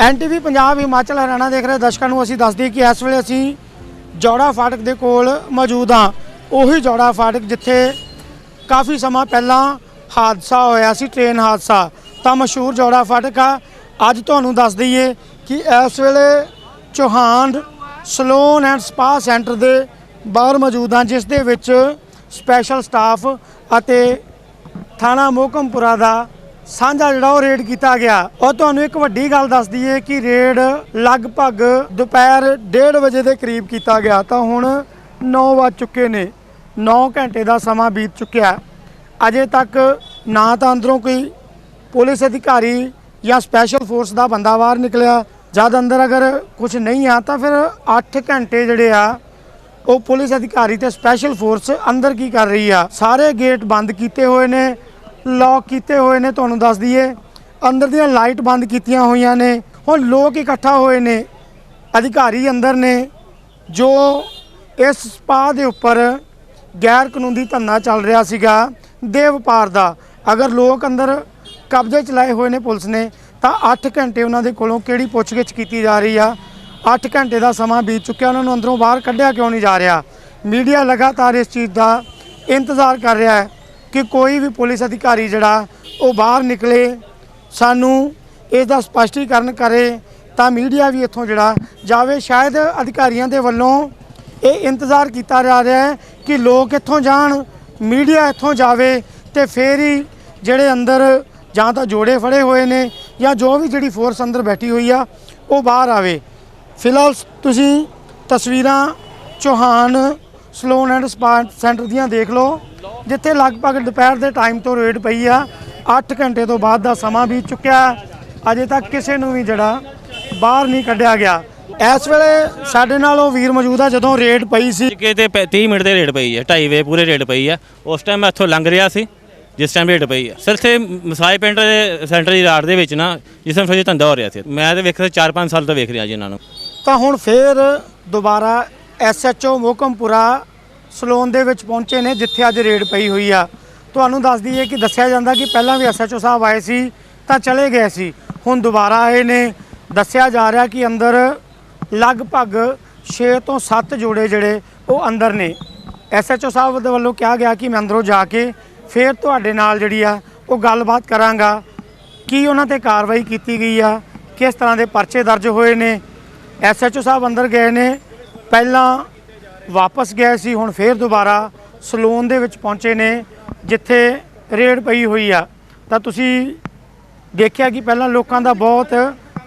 ਐਨਟੀਵੀ ਪੰਜਾਬ ਹਿਮਾਚਲ ਹਰਿਆਣਾ ਦੇਖ ਰਹੇ ਦਰਸ਼ਕਾਂ ਨੂੰ ਅਸੀਂ ਦੱਸ ਕਿ ਇਸ ਵੇਲੇ ਅਸੀਂ ਜੋੜਾ ਫਾਟਕ ਦੇ ਕੋਲ ਮੌਜੂਦ ਹਾਂ। ਉਹੀ ਜੋੜਾ ਫਾਟਕ ਜਿੱਥੇ ਕਾਫੀ ਸਮਾਂ ਪਹਿਲਾਂ ਹਾਦਸਾ ਹੋਇਆ ਸੀ ਟ੍ਰੇਨ ਹਾਦਸਾ। ਤਾਂ ਮਸ਼ਹੂਰ ਜੋੜਾ ਫਾਟਕ ਆ। ਅੱਜ ਤੁਹਾਨੂੰ ਦੱਸ ਦਈਏ ਕਿ ਇਸ ਵੇਲੇ Chauhan salon and spa centre ਦੇ ਬਾਹਰ ਮੌਜੂਦ ਹਾਂ, ਜਿਸ ਦੇ ਵਿੱਚ ਸਪੈਸ਼ਲ ਸਟਾਫ ਅਤੇ ਥਾਣਾ ਮੋਕਮਪੁਰਾ ਦਾ ਸਾਂਝਾ ਜਿਹੜਾ ਉਹ ਰੇਡ ਕੀਤਾ ਗਿਆ। ਔਰ ਤੁਹਾਨੂੰ ਇੱਕ ਵੱਡੀ ਗੱਲ ਦੱਸ ਦਈਏ ਕਿ ਰੇਡ ਲਗਭਗ ਦੁਪਹਿਰ 1:30 ਵਜੇ ਦੇ ਕਰੀਬ ਕੀਤਾ ਗਿਆ। ਤਾਂ ਹੁਣ 9 ਵੱਜ ਚੁੱਕੇ ਨੇ। 9 ਘੰਟੇ ਦਾ ਸਮਾਂ ਬੀਤ ਚੁੱਕਿਆ। ਅਜੇ ਤੱਕ ਨਾ ਤਾਂ ਅੰਦਰੋਂ ਕੋਈ ਪੁਲਿਸ ਅਧਿਕਾਰੀ ਜਾਂ ਸਪੈਸ਼ਲ ਫੋਰਸ ਦਾ ਬੰਦਾ ਬਾਹਰ ਨਿਕਲਿਆ। ਜਦ ਅੰਦਰ ਅਗਰ ਕੁਝ ਨਹੀਂ ਆ ਤਾਂ ਫਿਰ 8 ਘੰਟੇ ਜਿਹੜੇ ਆ, ਉਹ ਪੁਲਿਸ ਅਧਿਕਾਰੀ ਤੇ ਸਪੈਸ਼ਲ ਫੋਰਸ ਅੰਦਰ ਕੀ ਕਰ ਰਹੀ ਆ? ਸਾਰੇ ਗੇਟ ਬੰਦ ਕੀਤੇ ਹੋਏ ਨੇ। ਲੌਕ ਕੀਤੇ ਹੋਏ ਨੇ, ਤੁਹਾਨੂੰ ਦੱਸ ਦਈਏ। ਅੰਦਰ ਦੀਆਂ ਲਾਈਟ ਬੰਦ ਕੀਤੀਆਂ ਹੋਈਆਂ ਨੇ। ਹੁਣ ਲੋਕ ਇਕੱਠਾ ਹੋਏ ਨੇ, ਅਧਿਕਾਰੀ ਅੰਦਰ ਨੇ, ਜੋ ਇਸ ਸਪਾ ਦੇ ਉੱਪਰ ਗੈਰ ਕਾਨੂੰਨੀ ਧੰਨਾ ਚੱਲ ਰਿਹਾ ਸੀਗਾ ਦੇ ਵਪਾਰ ਦਾ। ਅਗਰ ਲੋਕ ਅੰਦਰ ਕਬਜ਼ੇ ਚਲਾਏ ਹੋਏ ਨੇ ਪੁਲਿਸ ਨੇ, ਤਾਂ 8 ਘੰਟੇ ਉਹਨਾਂ ਦੇ ਕੋਲੋਂ ਕਿਹੜੀ ਪੁੱਛਗਿੱਛ ਕੀਤੀ ਜਾ ਰਹੀ ਆ? 8 ਘੰਟੇ ਦਾ ਸਮਾਂ ਬੀਤ ਚੁੱਕਿਆ, ਉਹਨਾਂ ਨੂੰ ਅੰਦਰੋਂ ਬਾਹਰ ਕੱਢਿਆ ਕਿਉਂ ਨਹੀਂ ਜਾ ਰਿਹਾ? ਮੀਡੀਆ ਲਗਾਤਾਰ ਇਸ ਚੀਜ਼ ਦਾ ਇੰਤਜ਼ਾਰ ਕਰ ਰਿਹਾ ਹੈ। ਕਿ ਕੋਈ ਵੀ ਪੁਲਿਸ ਅਧਿਕਾਰੀ ਜਿਹੜਾ ਉਹ ਬਾਹਰ ਨਿਕਲੇ, ਸਾਨੂੰ ਇਸ ਦਾ ਸਪਸ਼ਟੀਕਰਨ ਕਰੇ ਤਾਂ ਮੀਡੀਆ ਵੀ ਇੱਥੋਂ ਜਿਹੜਾ ਜਾਵੇ। ਸ਼ਾਇਦ ਅਧਿਕਾਰੀਆਂ ਦੇ ਵੱਲੋਂ ਇਹ ਇੰਤਜ਼ਾਰ ਕੀਤਾ ਜਾ ਰਿਹਾ ਹੈ ਕਿ ਲੋਕ ਇੱਥੋਂ ਜਾਣ, ਮੀਡੀਆ ਇੱਥੋਂ ਜਾਵੇ ਤੇ ਫੇਰ ਹੀ ਜਿਹੜੇ ਅੰਦਰ ਜਾਂ ਤਾਂ ਜੋੜੇ ਫੜੇ ਹੋਏ ਨੇ ਜਾਂ ਜੋ ਵੀ ਜਿਹੜੀ ਫੋਰਸ ਅੰਦਰ ਬੈਠੀ ਹੋਈ ਆ, ਉਹ ਬਾਹਰ ਆਵੇ। ਫਿਲਹਾਲ ਤੁਸੀਂ ਤਸਵੀਰਾਂ Chauhan salon and spa centre ਦੀਆਂ ਦੇਖ ਲਓ। ਜਿੱਥੇ ਲਗਭਗ ਦੁਪਹਿਰ ਦੇ ਟਾਈਮ ਤੋਂ ਰੇਡ ਪਈ ਆ 8 ਘੰਟੇ ਤੋਂ ਬਾਅਦ ਦਾ ਸਮਾਂ ਬੀਤ ਚੁੱਕਿਆ। ਅਜੇ ਤੱਕ ਕਿਸੇ ਨੂੰ ਵੀ ਜਿਹੜਾ ਬਾਹਰ ਨਹੀਂ ਕੱਢਿਆ ਗਿਆ। ਇਸ ਵੇਲੇ ਸਾਡੇ ਨਾਲ ਉਹ ਵੀਰ ਮੌਜੂਦ ਆ ਜਦੋਂ ਰੇਡ ਪਈ ਸੀ। ਕਿ ਤੇ ਪੈ- 30 ਮਿੰਟ ਦੇ ਰੇਡ ਪਈ ਹੈ 2.5 ਵੇ ਪੂਰੇ ਰੇਡ ਪਈ ਹੈ ਉਸ ਟਾਈਮ ਮੈਂ ਇੱਥੋਂ ਲੰਘ ਰਿਹਾ ਸੀ ਜਿਸ ਟਾਈਮ ਰੇਡ ਪਈ ਹੈ ਸਰ ਇੱਥੇ ਮਸਾਈ ਪਿੰਡ ਦੇ ਸੈਂਟਰ ਦੀ ਰਾੜ ਦੇ ਵਿੱਚ ਨਾ ਜਿਸ ਟਾਈਮ ਫੌਜੀ ਧੰਦਾ ਹੋ ਰਿਹਾ ਸੀ। ਮੈਂ ਤੇ ਵੇਖਿਆ 4-5 ਸਾਲ ਤੋਂ ਵੇਖ ਰਿਹਾ ਜੀ ਇਹਨਾਂ ਨੂੰ। ਤਾਂ ਹੁਣ ਫੇਰ ਦੁਬਾਰਾ ਐਸਐਚਓ ਮੋਹਕਮਪੁਰਾ ਸਲੋਨ ਦੇ ਵਿੱਚ ਪਹੁੰਚੇ ਨੇ, ਜਿੱਥੇ ਅੱਜ ਰੇਡ ਪਈ ਹੋਈ ਆ। ਤੁਹਾਨੂੰ ਦੱਸ ਦਈਏ ਕਿ ਦੱਸਿਆ ਜਾਂਦਾ ਕਿ ਪਹਿਲਾਂ ਵੀ ਐਸਐਚਓ ਸਾਹਿਬ ਆਏ ਸੀ, ਤਾਂ ਚਲੇ ਗਏ ਸੀ। ਹੁਣ ਦੁਬਾਰਾ ਆਏ ਨੇ। ਦੱਸਿਆ ਜਾ ਰਿਹਾ ਕਿ ਅੰਦਰ ਲਗਭਗ 6 ਤੋਂ 7 ਜੋੜੇ ਜਿਹੜੇ, ਉਹ ਅੰਦਰ ਨੇ। ਐਸਐਚਓ ਸਾਹਿਬ ਦੇ ਵੱਲੋਂ ਕਿਹਾ ਗਿਆ ਕਿ ਮੈਂ ਅੰਦਰੋਂ ਜਾ ਕੇ ਫਿਰ ਤੁਹਾਡੇ ਨਾਲ ਜਿਹੜੀ ਆ, ਉਹ ਗੱਲਬਾਤ ਕਰਾਂਗਾ। ਕੀ ਉਹਨਾਂ ਤੇ ਕਾਰਵਾਈ ਕੀਤੀ ਗਈ ਆ? ਕਿਸ ਤਰ੍ਹਾਂ ਦੇ ਪਰਚੇ ਦਰਜ ਹੋਏ ਨੇ? ਐਸਐਚਓ ਸਾਹਿਬ ਅੰਦਰ ਗਏ ਨੇ। ਪਹਿਲਾਂ ਵਾਪਸ ਗਏ ਸੀ, ਹੁਣ ਫੇਰ ਦੁਬਾਰਾ ਸਲੂਨ ਦੇ ਵਿੱਚ ਪਹੁੰਚੇ ਨੇ, ਜਿੱਥੇ ਰੇਡ ਪਈ ਹੋਈ ਆ। ਤਾਂ ਤੁਸੀਂ ਦੇਖਿਆ ਕਿ ਪਹਿਲਾਂ ਲੋਕਾਂ ਦਾ ਬਹੁਤ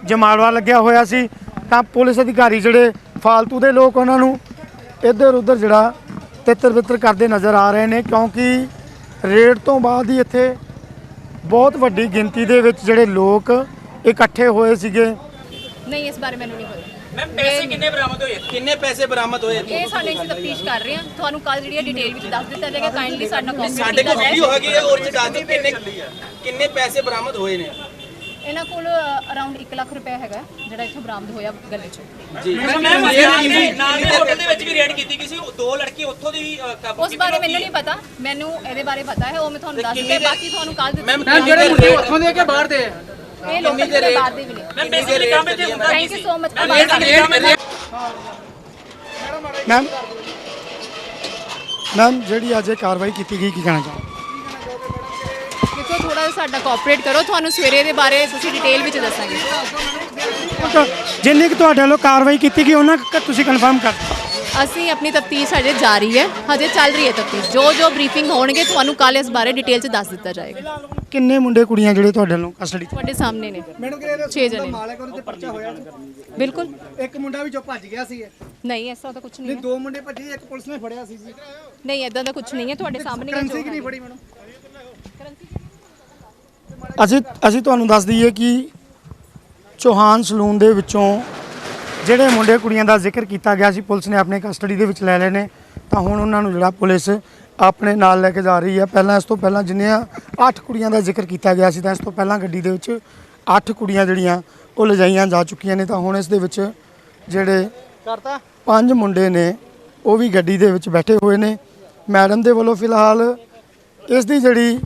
ਜਮਾਲਵਾ ਲੱਗਿਆ ਹੋਇਆ ਸੀ। ਤਾਂ ਪੁਲਿਸ ਅਧਿਕਾਰੀ ਜਿਹੜੇ ਫਾਲਤੂ ਦੇ ਲੋਕ ਉਹਨਾਂ ਨੂੰ ਇੱਧਰ ਉੱਧਰ ਜਿਹੜਾ ਤਿੱਤਰ ਬਿੱਤਰ ਕਰਦੇ ਨਜ਼ਰ ਆ ਰਹੇ ਨੇ, ਕਿਉਂਕਿ ਰੇਡ ਤੋਂ ਬਾਅਦ ਹੀ ਇੱਥੇ ਬਹੁਤ ਵੱਡੀ ਗਿਣਤੀ ਦੇ ਵਿੱਚ ਜਿਹੜੇ ਲੋਕ ਇਕੱਠੇ ਹੋਏ ਸੀਗੇ। ਨਹੀਂ, ਇਸ ਬਾਰੇ ਮੈਨੂੰ ਨਹੀਂ ਪਤਾ। ਮੈਮ ਪੈਸੇ ਕਿੰਨੇ ਬਰਾਮਦ ਹੋਏ ਕਿੰਨੇ ਪੈਸੇ ਬਰਾਮਦ ਹੋਏ ਇਹ ਸਾਡੇ ਅਸੀਂ ਤਫਤੀਸ਼ ਕਰ ਰਹੇ ਹਾਂ। ਤੁਹਾਨੂੰ ਕੱਲ ਜਿਹੜੀ ਡਿਟੇਲ ਵਿੱਚ ਦੱਸ ਦਿੱਤਾ ਜਾਏਗਾ। ਕਾਈਂਡਲੀ ਸਾਡਾ ਕੋਆਪਰੇਟ ਸਾਡੇ ਕੋਲ ਵੀਡੀਓ ਹੈਗੀ ਹੈ ਔਰ ਚ ਦੱਸ ਦਿਓ ਕਿੰਨੇ ਕਿੰਨੇ ਪੈਸੇ ਬਰਾਮਦ ਹੋਏ ਨੇ? ਇਹਨਾਂ ਕੋਲ ਅਰਾਊਂਡ 1 ਲੱਖ ਰੁਪਏ ਹੈਗਾ ਜਿਹੜਾ ਇੱਥੋਂ ਬਰਾਮਦ ਹੋਇਆ ਗੱਲੇ ਚੋਂ। ਜੀ। ਮੈਮ ਨਾਲ ਦੇ ਹੋਟਲ ਦੇ ਵਿੱਚ ਵੀ ਰੇਡ ਕੀਤੀ ਗਈ ਸੀ। ਉਹ ਦੋ ਲੜਕੀ ਉੱਥੋਂ ਦੀ ਉਸ ਬਾਰੇ ਮੈਨੂੰ ਨਹੀਂ ਪਤਾ। ਮੈਨੂੰ ਇਹਦੇ ਬਾਰੇ ਪਤਾ ਹੈ। ਉਹ ਮੈਂ ਤੁਹਾਨੂੰ ਦੱਸ ਦਿੱਤਾ। ਬਾਕੀ ਤੁਹਾਨੂੰ ਕੱਲ ਮੈਮ ਦਿੱਤਾ। ਜਿਹੜੇ ਮੁੰਡੇ ਉੱਥੋਂ ਦੇ ਕੇ ਬਾਹਰ ਦੇ ਇਹ ਲੋਕਲ ਦੇ ਬਾਅਦ ਦੇ ਵੀ ਨੇ ਮੈਮ ਬੇਸਿਕਲੀ ਕੰਮ ਇੱਥੇ ਹੁੰਦਾ thank you so? Much ma'am ma'am ਜਿਹੜੀ ਅੱਜ ਇਹ ਕਾਰਵਾਈ ਕੀਤੀ ਗਈ ਕੀ ਕਹਿਣਾ ਚਾਹੋ ਦੇਖੋ ਥੋੜਾ ਜਿਹਾ ਸਾਡਾ ਕੋਆਪਰੇਟ ਕਰੋ। ਤੁਹਾਨੂੰ ਸਵੇਰੇ ਦੇ ਬਾਰੇ ਅਸੀਂ ਡਿਟੇਲ ਵਿੱਚ ਦੱਸਾਂਗੇ। ਜਿੰਨੀ ਕਿ ਤੁਹਾਡੇ ਵੱਲੋਂ ਕਾਰਵਾਈ ਕੀਤੀ ਗਈ ਉਹਨਾਂ ਕੁ ਤੁਸੀਂ ਕਨਫਰਮ ਕਰ ਅਸੀਂ ਆਪਣੀ ਤਫਤੀਸ਼ ਹਜੇ ਜਾਰੀ ਹੈ। ਹਜੇ ਚੱਲ ਰਹੀ ਹੈ ਤਫਤੀਸ਼। ਜੋ ਜੋ ਬਰੀਫਿੰਗ ਹੋਣਗੇ ਤੁਹਾਨੂੰ ਕੱਲ ਇਸ ਬਾਰੇ ਡਿਟੇਲ 'ਚ ਦੱਸ ਦਿੱਤਾ ਜਾਏਗਾ। ਕਿੰਨੇ ਮੁੰਡੇ ਕੁੜੀਆਂ ਜਿਹੜੇ ਤੁਹਾਡੇ ਵੱਲੋਂ ਕਸਟਡੀ ਤੁਹਾਡੇ ਸਾਹਮਣੇ ਨੇ। ਮੈਡਮ ਕਿਹੜੇ 6 ਜਣੇ। ਮਾਲਕ ਉਹਦੇ ਤੇ ਪਰਚਾ ਹੋਇਆ ਬਿਲਕੁਲ। ਇੱਕ ਮੁੰਡਾ ਵੀ ਜੋ ਭੱਜ ਗਿਆ ਸੀ ਨਹੀਂ ਐਸਾ ਤਾਂ ਕੁਝ ਨਹੀਂ ਦੋ ਮੁੰਡੇ ਭੱਜੇ ਇੱਕ ਪੁਲਿਸ ਨੇ ਫੜਿਆ ਸੀ ਜੀ। ਨਹੀਂ ਐਦਾਂ ਦਾ ਕੁਝ ਨਹੀਂ ਹੈ। ਤੁਹਾਡੇ ਸਾਹਮਣੇ ਕਰੰਸੀ ਕਿ ਨਹੀਂ। ਫੜੀ ਮੈਡਮ? ਅਸੀਂ ਅਸੀਂ ਤੁਹਾਨੂੰ ਦੱਸ ਦਈਏ ਕਿ ਚੌਹਾਨ ਸਲੂਨ ਦੇ ਵਿੱਚੋਂ ਜਿਹੜੇ ਮੁੰਡੇ ਕੁੜੀਆਂ ਦਾ ਜ਼ਿਕਰ ਕੀਤਾ ਗਿਆ ਸੀ ਪੁਲਿਸ ਨੇ ਆਪਣੇ ਕਸਟਡੀ ਦੇ ਵਿੱਚ ਲੈ ਲਏ ਨੇ। ਤਾਂ ਹੁਣ ਉਹਨਾਂ ਨੂੰ ਜਿਹੜਾ ਪੁਲਿਸ ਆਪਣੇ ਨਾਲ ਲੈ ਕੇ ਜਾ ਰਹੀ ਹੈ। ਪਹਿਲਾਂ ਇਸ ਤੋਂ ਪਹਿਲਾਂ ਜਿੰਨੀਆਂ 8 ਕੁੜੀਆਂ ਦਾ ਜ਼ਿਕਰ ਕੀਤਾ ਗਿਆ ਸੀ ਤਾਂ ਇਸ ਤੋਂ ਪਹਿਲਾਂ ਗੱਡੀ ਦੇ ਵਿੱਚ 8 ਕੁੜੀਆਂ ਜਿਹੜੀਆਂ ਉਹ ਲਿਜਾਈਆਂ ਜਾ ਚੁੱਕੀਆਂ ਨੇ। ਤਾਂ ਹੁਣ ਇਸ ਦੇ ਵਿੱਚ ਜਿਹੜੇ ਕਰਤਾ? ਪੰਜ ਮੁੰਡੇ ਨੇ ਉਹ ਵੀ ਗੱਡੀ ਦੇ ਵਿੱਚ ਬੈਠੇ ਹੋਏ ਨੇ। ਮੈਡਮ ਦੇ ਵੱਲੋਂ ਫਿਲਹਾਲ ਇਸ ਦੀ ਜਿਹੜੀ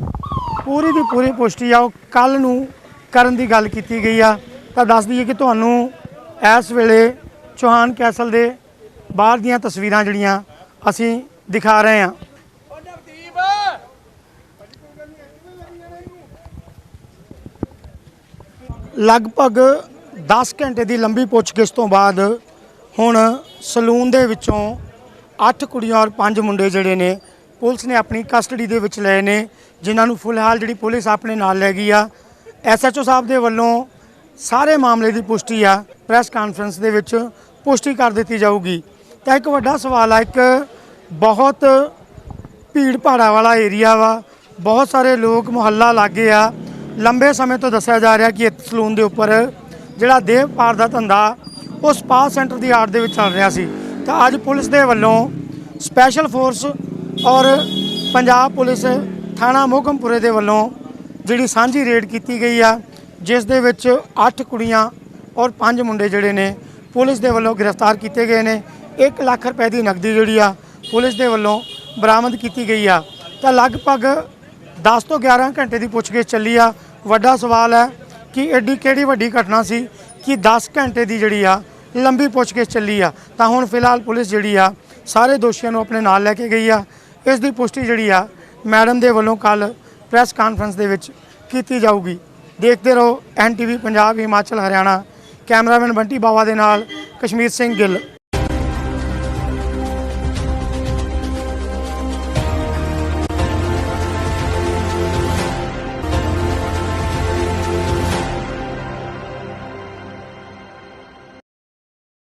ਪੂਰੀ ਦੀ ਪੂਰੀ ਪੁਸ਼ਟੀ ਆ ਉਹ ਕੱਲ ਨੂੰ ਕਰਨ ਦੀ ਗੱਲ ਕੀਤੀ ਗਈ ਆ। ਤਾਂ ਦੱਸ ਦਈਏ ਕਿ ਤੁਹਾਨੂੰ ਇਸ ਵੇਲੇ ਚੌਹਾਨ ਕੈਸਲ ਦੇ ਬਾਹਰ ਦੀਆਂ ਤਸਵੀਰਾਂ ਜਿਹੜੀਆਂ ਅਸੀਂ ਦਿਖਾ ਰਹੇ ਹਾਂ। ਲਗਭਗ 10 ਘੰਟੇ ਦੀ ਲੰਬੀ ਪੁੱਛਗਿੱਛ ਤੋਂ ਬਾਅਦ ਹੁਣ ਸਲੂਨ ਦੇ ਵਿੱਚੋਂ 8 ਕੁੜੀਆਂ ਔਰ 5 ਮੁੰਡੇ ਜਿਹੜੇ ਨੇ ਪੁਲਿਸ ਨੇ ਆਪਣੀ ਕਸਟਡੀ ਦੇ ਵਿੱਚ ਲਏ ਨੇ, ਜਿਨ੍ਹਾਂ ਨੂੰ ਫਿਲਹਾਲ ਜਿਹੜੀ ਪੁਲਿਸ ਆਪਣੇ ਨਾਲ ਲੈ ਗਈ ਆ। ਐਸਐਚਓ ਸਾਹਿਬ ਦੇ ਵੱਲੋਂ ਸਾਰੇ ਮਾਮਲੇ ਦੀ ਪੁਸ਼ਟੀ ਆ। ਪ੍ਰੈਸ ਕਾਨਫਰੰਸ ਦੇ ਵਿੱਚ ਪੁਸ਼ਟੀ ਕਰ ਦਿੱਤੀ ਜਾਊਗੀ। ਤਾਂ ਇੱਕ ਵੱਡਾ ਸਵਾਲ ਆ, ਇੱਕ ਬਹੁਤ ਭੀੜ ਭਾੜਾ ਵਾਲਾ ਏਰੀਆ ਵਾ। ਬਹੁਤ ਸਾਰੇ ਲੋਕ ਮੁਹੱਲਾ ਲਾਗੇ ਆ। ਲੰਬੇ ਸਮੇਂ ਤੋਂ ਦੱਸਿਆ ਜਾ ਰਿਹਾ ਕਿ ਇਸ ਸਲੂਨ ਦੇ ਉੱਪਰ ਜਿਹੜਾ ਦੇਹ ਪਾਰ ਦਾ ਧੰਦਾ ਉਹ ਸਪਾ ਸੈਂਟਰ ਦੀ ਆੜ ਦੇ ਵਿੱਚ ਚੱਲ ਰਿਹਾ ਸੀ। ਤਾਂ ਅੱਜ ਪੁਲਿਸ ਦੇ ਵੱਲੋਂ ਸਪੈਸ਼ਲ ਫੋਰਸ ਔਰ ਪੰਜਾਬ ਪੁਲਿਸ ਥਾਣਾ ਮੋਹਕਮਪੁਰੇ ਦੇ ਵੱਲੋਂ ਜਿਹੜੀ ਸਾਂਝੀ ਰੇਡ ਕੀਤੀ ਗਈ ਆ, ਜਿਸ ਦੇ ਵਿੱਚ 8 ਕੁੜੀਆਂ ਔਰ ਪੰਜ ਮੁੰਡੇ ਜਿਹੜੇ ਨੇ ਪੁਲਿਸ ਦੇ ਵੱਲੋਂ ਗ੍ਰਿਫਤਾਰ ਕੀਤੇ ਗਏ ਨੇ। 1 ਲੱਖ ਰੁਪਏ ਦੀ ਨਕਦੀ ਜਿਹੜੀ ਆ ਪੁਲਿਸ ਦੇ ਵੱਲੋਂ ਬਰਾਮਦ ਕੀਤੀ ਗਈ ਆ। ਤਾਂ ਲਗਭਗ 10 ਤੋਂ 11 ਘੰਟੇ ਦੀ ਪੁੱਛਗਿੱਛ ਚੱਲੀ ਆ। ਵੱਡਾ ਸਵਾਲ ਹੈ ਕਿ ਐਡੀ ਕਿਹੜੀ ਵੱਡੀ ਘਟਨਾ ਸੀ ਕਿ 10 ਘੰਟੇ ਦੀ ਜਿਹੜੀ ਆ ਲੰਬੀ ਪੁੱਛਗਿੱਛ ਚੱਲੀ ਆ। ਤਾਂ ਹੁਣ ਫਿਲਹਾਲ ਪੁਲਿਸ ਜਿਹੜੀ ਆ ਸਾਰੇ ਦੋਸ਼ੀਆਂ ਨੂੰ ਆਪਣੇ ਨਾਲ ਲੈ ਕੇ ਗਈ ਆ। ਇਸ ਦੀ ਪੁਸ਼ਟੀ ਜਿਹੜੀ ਆ ਮੈਡਮ ਦੇ ਵੱਲੋਂ ਕੱਲ ਪ੍ਰੈਸ ਕਾਨਫਰੰਸ ਦੇ ਵਿੱਚ ਕੀਤੀ ਜਾਊਗੀ। ਦੇਖਦੇ ਰਹੋ ਐਨਟੀਵੀ ਪੰਜਾਬ, ਹਿਮਾਚਲ, ਹਰਿਆਣਾ ਕੈਮਰਾਮੈਨ ਬੰਟੀ ਬਾਵਾ ਦੇ ਨਾਲ ਕਸ਼ਮੀਰ ਸਿੰਘ ਗਿੱਲ।